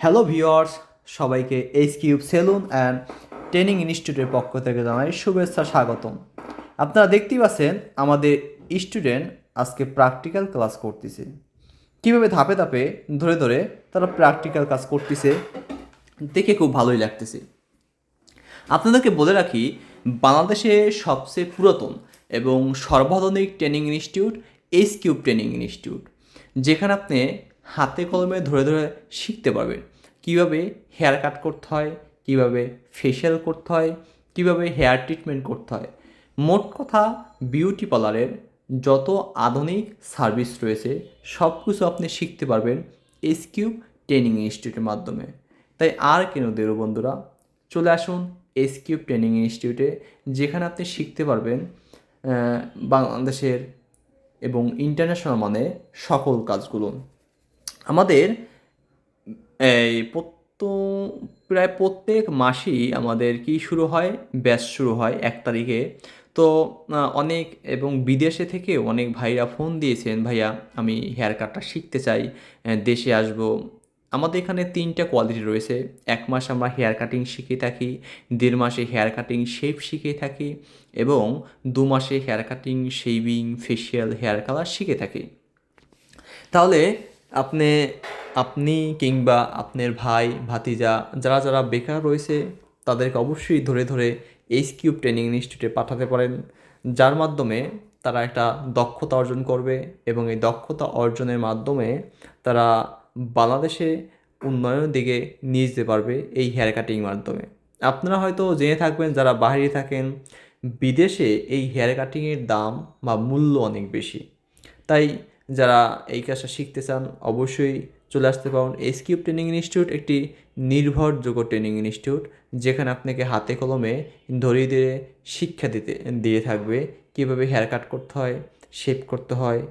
Hello viewers সবাইকে H cube salon and training ইনস্টিটিউটের পক্ষ থেকে জানাই শুভেচ্ছা, স্বাগতম। আপনারা দেখতেই পাচ্ছেন, আমাদের স্টুডেন্ট আজকে প্র্যাকটিক্যাল ক্লাস করতেছে। কীভাবে ধাপে ধাপে, ধরে ধরে তারা প্র্যাকটিক্যাল কাজ করতেছে, দেখে খুব ভালোই লাগতেছে। আপনাদেরকে বলে রাখি, বাংলাদেশে সবচেয়ে পুরাতন এবং সর্বাধুনিক training institute H cube training institute যেখানে আপনি হাতে কলমে ধরে ধরে শিখতে পারবেন কীভাবে হেয়ার কাট করতে হয়, কীভাবে ফেশিয়াল করতে হয়, কীভাবে হেয়ার ট্রিটমেন্ট করতে হয়। মোট কথা বিউটি পার্লারের যত আধুনিক সার্ভিস রয়েছে সব কিছু আপনি শিখতে পারবেন এইচ কিউব ট্রেনিং ইনস্টিটিউটের মাধ্যমে। তাই আর কেন দেরো বন্ধুরা, চলে আসুন এস কিউব ট্রেনিং ইনস্টিটিউটে যেখানে আপনি শিখতে পারবেন বাংলাদেশের এবং ইন্টারন্যাশনাল মানে সকল কাজগুলো। আমাদের এই প্রত্য প্রায় প্রত্যেক মাসেই আমাদের কি শুরু হয়? ব্যাচ শুরু হয় এক তারিখে। তো অনেক এবং বিদেশে থেকে অনেক ভাইরা ফোন দিয়েছেন, ভাইয়া, আমি হেয়ার কাটটা শিখতে চাই দেশে আসব। আমাদের এখানে তিনটা কোয়ালিটি রয়েছে। এক মাস আমরা হেয়ার কাটিং শিখে থাকি, দেড় মাসে হেয়ার কাটিং শেপ শিখে থাকি এবং দু মাসে hair cutting, shaving facial hair colour শিখে থাকি। তাহলে আপনি আপনি কিংবা আপনার ভাই, ভাতিজা যারা যারা বেকার রয়েছে, তাদেরকে অবশ্যই ধরে ধরে এইচ কিউব ট্রেনিং ইনস্টিটিউটে পাঠাতে পারেন, যার মাধ্যমে তারা একটা দক্ষতা অর্জন করবে এবং এই দক্ষতা অর্জনের মাধ্যমে তারা বাংলাদেশে উন্নয়নের দিকে নিয়ে যেতে পারবে এই হেয়ার কাটিং মাধ্যমে। আপনারা হয়তো জেনে থাকবেন, যারা বাইরে থাকেন, বিদেশে এই হেয়ার কাটিংয়ের দাম বা মূল্য অনেক বেশি। তাই যারা এই কাজটা শিখতে চান, অবশ্যই চলে আসতে পারুন। এসকিউব ট্রেনিং ইনস্টিটিউট একটি নির্ভরযোগ্য ট্রেনিং ইনস্টিটিউট যেখানে আপনাকে হাতে কলমে ধরিয়ে দিয়ে শিক্ষা দিতে, দিয়ে থাকবে। কীভাবে হেয়ার কাট করতে হয় শেপ করতে হয়